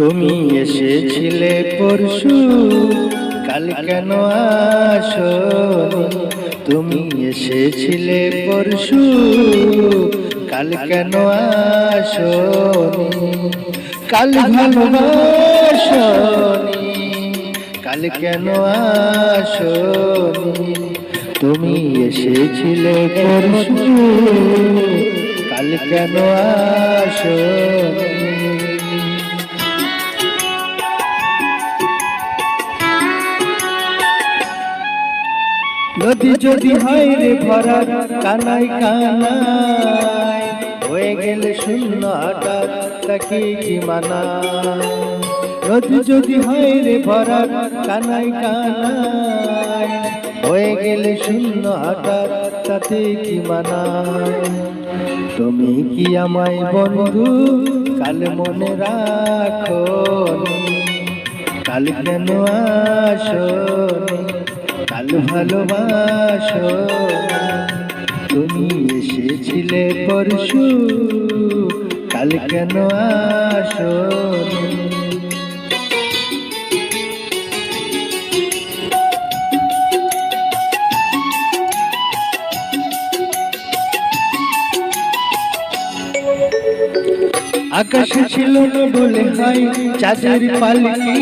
তুমি এসেছিলে পরশু কাল কেন আসো তুমি এসেছিলে পরশু কাল কেন আসো কাল ভালোবাসো কাল কেন আসো তুমি এসেছিলে পরশু কাল কেন আসো নদী যদি হয় রে ভরা, কানাই কানাই, হয়ে গেলে শূন্য হঠাৎ তাকে কি মানা নদী যদি হয় রে ভরা, কানাই কানাই, হয়ে গেলে শূন্য হঠাৎ তাতে কি মানা? তুমি কি আমায় বন্ধু? কাল মনে রাখো কাল কেন আসনি কাল ভালোবাসো তুমি এসেছিলে পরশু, কাল কেন আসো আকাশে ছিল না বলে হয় চাঁদের পালকি।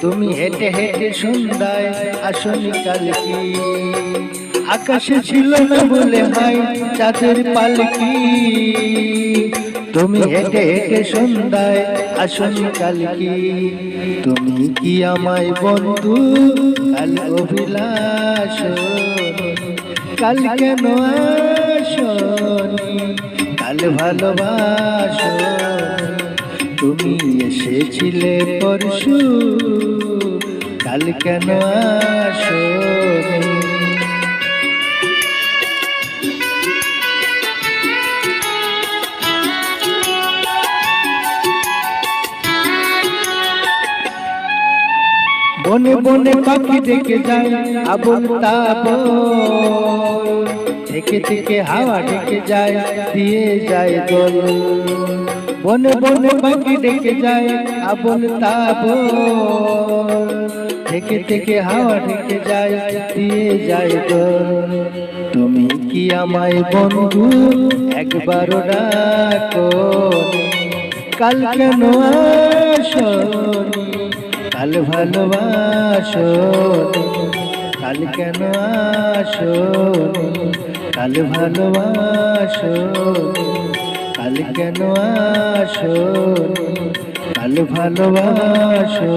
তুমি হেঁটে হেঁটে সন্ধ্যায় আসনি কালকি। আকাশে ছিল না বলে হয় চাঁদের পালকি। তুমি হেঁটে হেঁটে সন্ধ্যায় আসনি কালকি। তুমি কি আমায় বন্ধু? কাল অভিলাষ। কাল কেন আসনি? কাল ভালোবাসো। তুমি এসেছিলে পরশু, কাল কেন আসো বনে বনে পাখি দেখে যায় আবল তাব থেকে থেকে হাওয়া ডেকে যায়, দিয়ে যায় দোল বনে বনে পাখি ডেকে যায়, আবল তাব। থেকে থেকে হাওয়া ডেকে যায়, দিয়ে যায় দোল। তুমি কি আমায় বন্ধু? একবার ডাকো। কাল কেন আসনি কাল ভালোবাসো কাল কেন আসো কাল ভালোবাসো কাল কেন আসো? কাল ভালোবাসো?